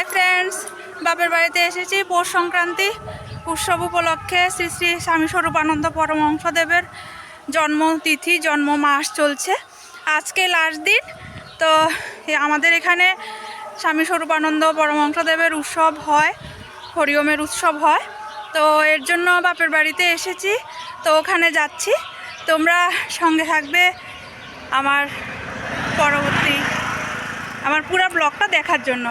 Hi friends বাপের বাড়িতে এসেছি। পৌষ সংক্রান্তি উৎসব উপলক্ষে শ্রী শ্রী স্বামী স্বরূপানন্দ পরমহংসদেবের জন্মতিথি জন্ম মাস চলছে। আজকে লাস্ট দিন। তো আমাদের এখানে স্বামী স্বরূপানন্দ পরমহংসদেবের উৎসব হয়, হরিওমের উৎসব হয়। তো এর জন্য বাপের বাড়িতে এসেছি। তো ওখানে যাচ্ছি। তোমরা সঙ্গে থাকবে আমার পরবর্তী, আমার পুরো ব্লগটা দেখার জন্য।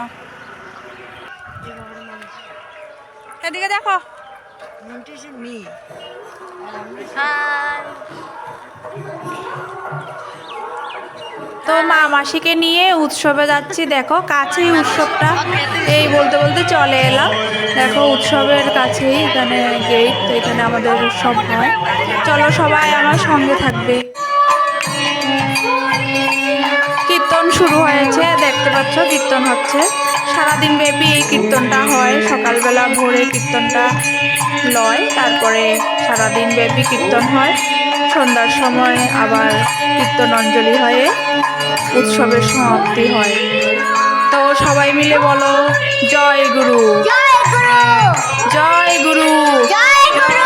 এদিকে দেখো। তো মা মাসিকে নিয়ে উৎসবে যাচ্ছি দেখো কাছেই উৎসবটা। এই বলতে বলতে চলে এলাম। দেখো উৎসবের কাছেই এখানে গেট তো এখানে আমাদের উৎসব হয়। চলো সবাই আমার সঙ্গে থাকবে। কীর্তন শুরু হয়েছে দেখতে পাচ্ছ কীর্তন হচ্ছে। সারাদিন ব্যাপী এই কীর্তনটা হয়। সকালবেলা ভোরে কীর্তনটা লয় তারপরে সারাদিন ব্যাপী কীর্তন হয়। সন্ধ্যার সময় আবার কীর্তন অঞ্জলি হয়ে উৎসবের সমাপ্তি হয়। তো সবাই মিলে বলো জয় গুরু। জয় গুরু। জয় গুরু। জয় গুরু।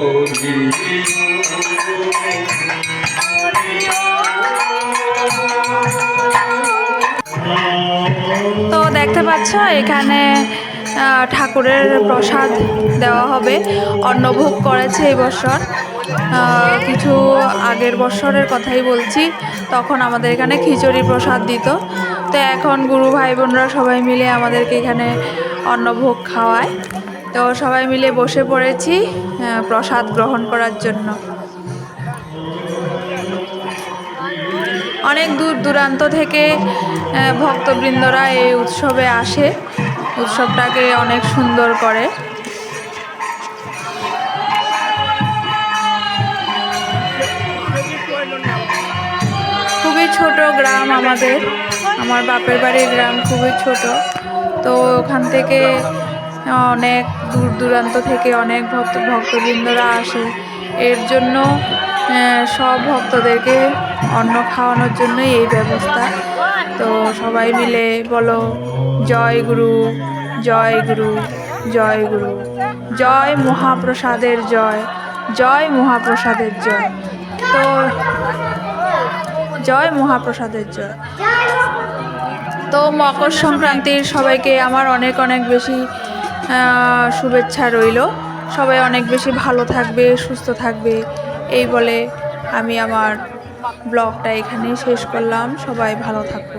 তো দেখতে পাচ্ছ, এখানে ঠাকুরের প্রসাদ দেওয়া হবে। অন্নভোগ করেছে এই বছর। কিছু আগের বছরের কথাই বলছি। তখন আমাদের এখানে খিচুড়ি প্রসাদ দিত। তো এখন গুরু ভাই বোনরা সবাই মিলে আমাদেরকে এখানে অন্নভোগ খাওয়ায়। তো সবাই মিলে বসে পড়েছি প্রসাদ গ্রহণ করার জন্য। অনেক দূর দূরান্ত থেকে ভক্তবৃন্দরা এই উৎসবে আসে। উৎসবটাকে অনেক সুন্দর করে। খুবই ছোট গ্রাম আমাদের। আমার বাপের বাড়ির গ্রাম খুবই ছোট। তো ওখান থেকে অনেক দূর দূরান্ত থেকে অনেক ভক্ত, ভক্তবৃন্দরা আসে। এর জন্য সব ভক্তদেরকে অন্ন খাওয়ানোর জন্যই এই ব্যবস্থা। তো সবাই মিলে বলো, জয় গুরু জয় গুরু জয় গুরু, জয় মহাপ্রসাদের জয় জয় মহাপ্রসাদের জয়। তো, জয় মহাপ্রসাদের জয়। তো মকর সংক্রান্তির সবাইকে আমার অনেক অনেক বেশি শুভেচ্ছা রইল। সবাই অনেক বেশি ভালো থাকবে, সুস্থ থাকবে। এই বলে আমি আমার ব্লগটা এখানেই শেষ করলাম। সবাই ভালো থাকব